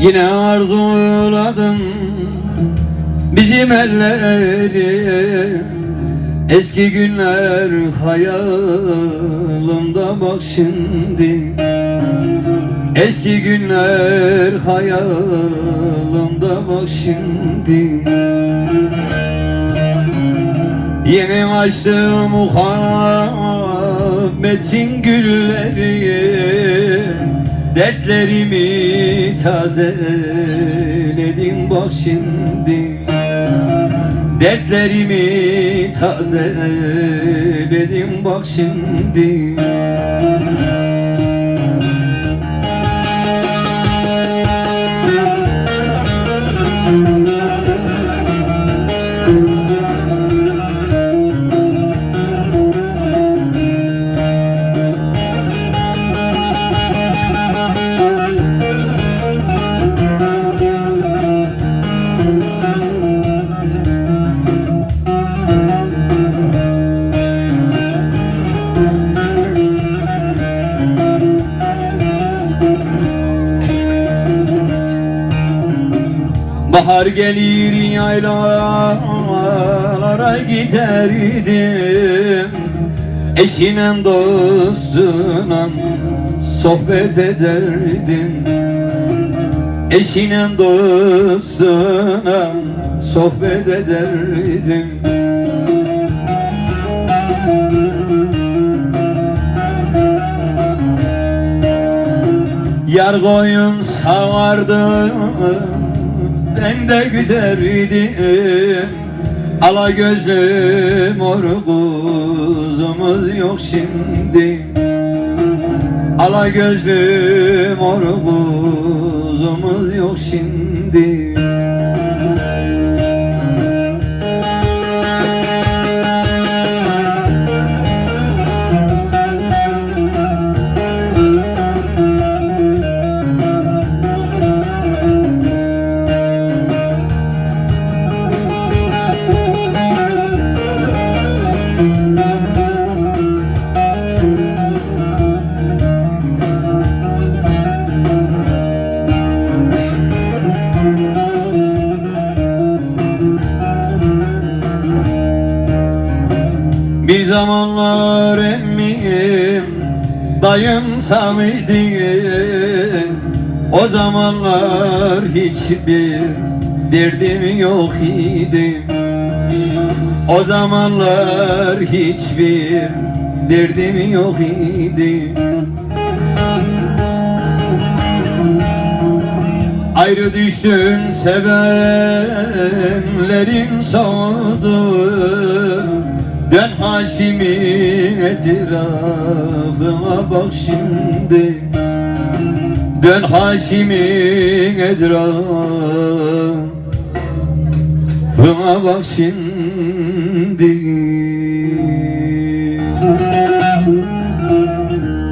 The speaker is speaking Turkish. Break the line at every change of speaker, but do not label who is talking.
Yine arzuladım bizim elleri. Eski günler hayalimda bak şimdi. Eski günler hayalimda bak şimdi. Yeni açtım muhabbetin gülleri Dertlerimi tazeledin bak şimdi. Dertlerimi tazeledin bak şimdi Bahar gelir yaylalara giderdim. Eşinen dostuna sohbet ederdim. Eşinen dostuna sohbet ederdim. Yar koyun sağardı Ben de güderdim Ala gözlü mor kuzumuz yok şimdi. Ala gözlü mor kuzumuz yok şimdi Bir zamanlar emmim dayım samidi O zamanlar hiçbir derdim yok idi O zamanlar hiçbir derdim yok idi Ayrı düştüm sevenlerin soğudu Dön Haşim'in etrafına bak şimdi. Dön Haşim'in etrafına bak şimdi